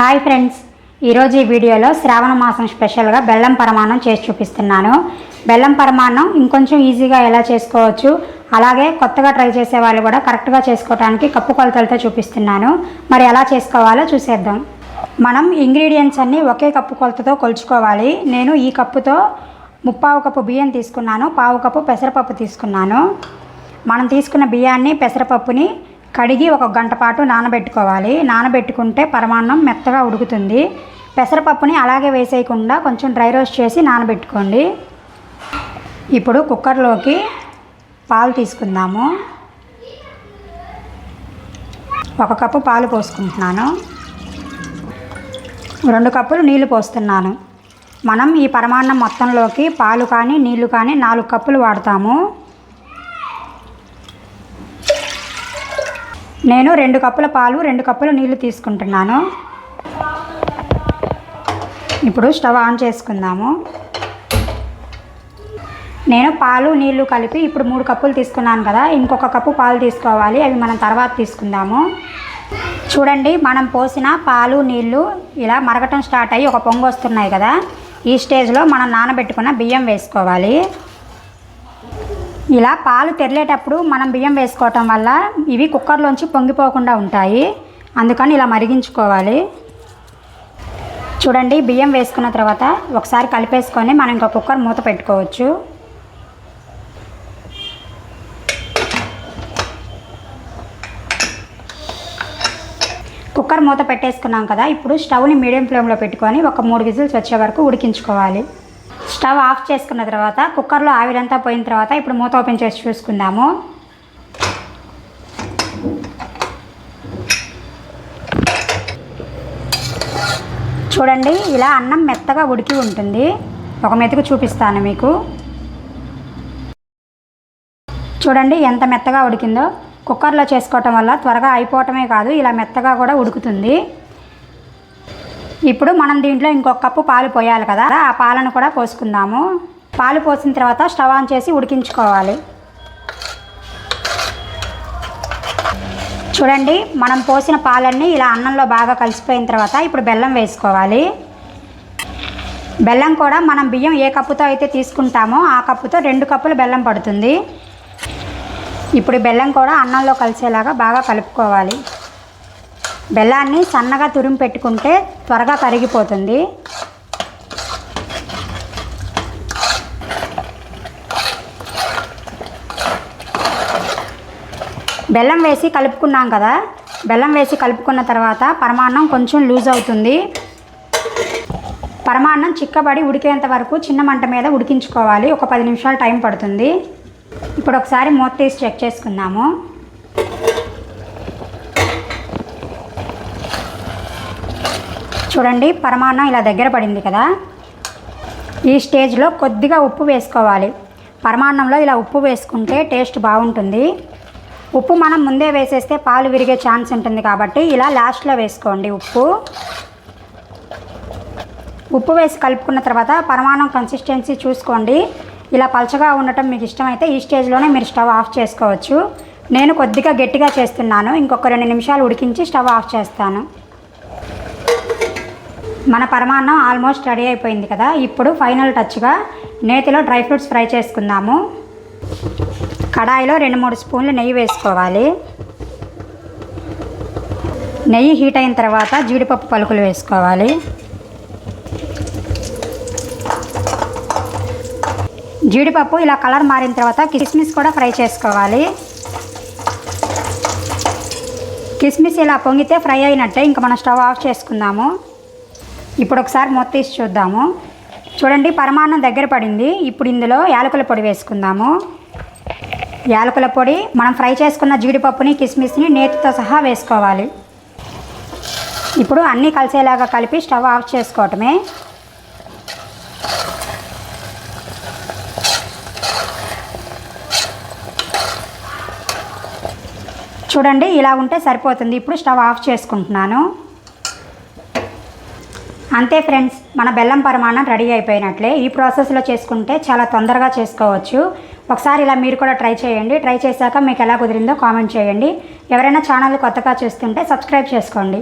Hi friends. ఈరోజు ఈ వీడియోలో శ్రావణ మాసం స్పెషల్గా బెల్లం పరమాన్నం చేసి చూపిస్తున్నాను. బెల్లం పరమాన్నం ఇంకొంచెం ఈజీగా ఎలా చేసుకోవచ్చు అలాగే కొత్తగా ట్రై చేసే వాళ్ళు కూడా కరెక్ట్గా చేసుకోవడానికి కప్పు కొలతలతో చూపిస్తున్నాను. మరి ఎలా చేసుకోవాలో చూసేద్దాం. మనం ఇంగ్రీడియంట్స్ అన్నీ ఒకే కప్పు కొలతతో కొలుచుకోవాలి. నేను ఈ కప్పుతో ముప్పావు కప్పు బియ్యం తీసుకున్నాను పావు కప్పు పెసరపప్పు తీసుకున్నాను. మనం తీసుకున్న బియ్యాన్ని పెసరపప్పుని కడిగి ఒక గంట పాటు నానబెట్టుకోవాలి. నానబెట్టుకుంటే పరమాన్నం మెత్తగా ఉడుకుతుంది. పెసరపప్పుని అలాగే వేసేయకుండా కొంచెం డ్రై రోస్ట్ చేసి నానబెట్టుకోండి. ఇప్పుడు కుక్కర్లోకి పాలు తీసుకుందాము. ఒక కప్పు పాలు పోసుకుంటున్నాను. రెండు కప్పులు నీళ్ళు పోస్తున్నాను. మనం ఈ పరమాన్నం మొత్తంలోకి పాలు కానీ నీళ్ళు కానీ నాలుగు కప్పులు వాడతాము. నేను రెండు కప్పుల పాలు రెండు కప్పుల నీళ్ళు తీసుకుంటున్నాను. ఇప్పుడు స్టవ్ ఆన్ చేసుకుందాము. నేను పాలు నీళ్ళు కలిపి ఇప్పుడు మూడు కప్పులు తీసుకున్నాను కదా ఇంకొక కప్పు పాలు తీసుకోవాలి అవి మనం తర్వాత తీసుకుందాము. చూడండి మనం పోసిన పాలు నీళ్ళు ఇలా మరగటం స్టార్ట్ అయ్యి ఒక పొంగు వస్తున్నాయి కదా ఈ స్టేజ్లో మనం నానబెట్టుకున్న బియ్యం వేసుకోవాలి. ఇలా పాలు తెరలేటప్పుడు మనం బియ్యం వేసుకోవటం వల్ల ఇవి కుక్కర్లోంచి పొంగిపోకుండా ఉంటాయి. అందుకని ఇలా మరిగించుకోవాలి. చూడండి బియ్యం వేసుకున్న తర్వాత ఒకసారి కలిపేసుకొని మనం ఇంకా కుక్కర్ మూత పెట్టుకోవచ్చు. కుక్కర్ మూత పెట్టేసుకున్నాం కదా ఇప్పుడు స్టవ్ని మీడియం ఫ్లేమ్లో పెట్టుకొని ఒక మూడు విజిల్స్ వచ్చే వరకు ఉడికించుకోవాలి. స్టవ్ ఆఫ్ చేసుకున్న తర్వాత కుక్కర్లో ఆవిరంతా పోయిన తర్వాత ఇప్పుడు మూత ఓపెన్ చేసి చూసుకుందాము. చూడండి ఇలా అన్నం మెత్తగా ఉడికి ఉంటుంది. ఒక మెతుకు చూపిస్తాను మీకు. చూడండి ఎంత మెత్తగా ఉడికిందో. కుక్కర్లో చేసుకోవటం వల్ల త్వరగా అయిపోవటమే కాదు ఇలా మెత్తగా కూడా ఉడుకుతుంది. ఇప్పుడు మనం దీంట్లో ఇంకొక కప్పు పాలు పోయాలి కదా. ఆ పాలను కూడా పోసుకుందాము. పాలు పోసిన తర్వాత స్టవ్ ఆన్ చేసి ఉడికించుకోవాలి. చూడండి మనం పోసిన పాలన్నీ ఇలా అన్నంలో బాగా కలిసిపోయిన తర్వాత ఇప్పుడు బెల్లం వేసుకోవాలి. బెల్లం కూడా మనం బియ్యం ఏ కప్పుతో అయితే తీసుకుంటామో ఆ కప్పుతో రెండు కప్పులు బెల్లం పడుతుంది. ఇప్పుడు బెల్లం కూడా అన్నంలో కలిసేలాగా బాగా కలుపుకోవాలి. బెల్లాన్ని సన్నగా తురిమి పెట్టుకుంటే త్వరగా కరిగిపోతుంది. బెల్లం వేసి కలుపుకున్నాం కదా బెల్లం వేసి కలుపుకున్న తర్వాత పరమాన్నం కొంచెం లూజ్ అవుతుంది. పరమాన్నం చిక్కబడి ఉడికేంత వరకు చిన్న మంట మీద ఉడికించుకోవాలి. ఒక పది నిమిషాలు టైం పడుతుంది. ఇప్పుడు ఒకసారి మూత తీసి చెక్ చేసుకుందాము. చూడండి పరమాన్నం ఇలా దగ్గర పడింది కదా. ఈ స్టేజ్లో కొద్దిగా ఉప్పు వేసుకోవాలి. పరమాన్నంలో ఇలా ఉప్పు వేసుకుంటే టేస్ట్ బాగుంటుంది. ఉప్పు మనం ముందే వేసేస్తే పాలు విరిగే ఛాన్స్ ఉంటుంది కాబట్టి ఇలా లాస్ట్లో వేసుకోండి ఉప్పు. ఉప్పు వేసి కలుపుకున్న తర్వాత పరమాన్నం కన్సిస్టెన్సీ చూసుకోండి. ఇలా పలచగా ఉండటం మీకు ఇష్టమైతే ఈ స్టేజ్లోనే మీరు స్టవ్ ఆఫ్ చేసుకోవచ్చు. నేను కొద్దిగా గట్టిగా చేస్తున్నాను. ఇంకొక రెండు నిమిషాలు ఉడికించి స్టవ్ ఆఫ్ చేస్తాను. మన పరమాన్నం ఆల్మోస్ట్ రెడీ అయిపోయింది కదా. ఇప్పుడు ఫైనల్ టచ్గా నేతిలో డ్రై ఫ్రూట్స్ ఫ్రై చేసుకుందాము. కడాయిలో రెండు మూడు స్పూన్లు నెయ్యి వేసుకోవాలి. నెయ్యి హీట్ అయిన తర్వాత జీడిపప్పు పలుకులు వేసుకోవాలి. జీడిపప్పు ఇలా కలర్ మారిన తర్వాత కిస్మిస్ కూడా ఫ్రై చేసుకోవాలి. కిస్మిస్ ఇలా పొంగితే ఫ్రై అయినట్టే. ఇంకా మనం స్టవ్ ఆఫ్ చేసుకుందాము. ఇప్పుడు ఒకసారి మొత్తం తీసి చూద్దాము. చూడండి పరమాన్నం దగ్గర పడింది. ఇప్పుడు ఇందులో యాలకుల పొడి వేసుకుందాము. యాలకుల పొడి మనం ఫ్రై చేసుకున్న జీడిపప్పుని కిస్మిస్ని నేతితో సహా వేసుకోవాలి. ఇప్పుడు అన్నీ కలిసేలాగా కలిపి స్టవ్ ఆఫ్ చేసుకోవటమే. చూడండి ఇలా ఉంటే సరిపోతుంది. ఇప్పుడు స్టవ్ ఆఫ్ చేసుకుంటున్నాను. అంతే ఫ్రెండ్స్ మన బెల్లం పరిమాణం రెడీ అయిపోయినట్లే. ఈ ప్రాసెస్లో చేసుకుంటే చాలా తొందరగా చేసుకోవచ్చు. ఒకసారి ఇలా మీరు కూడా ట్రై చేయండి. ట్రై చేశాక మీకు ఎలా కుదిరిందో కామెంట్ చేయండి. ఎవరైనా ఛానల్ కొత్తగా చూస్తుంటే సబ్స్క్రైబ్ చేసుకోండి.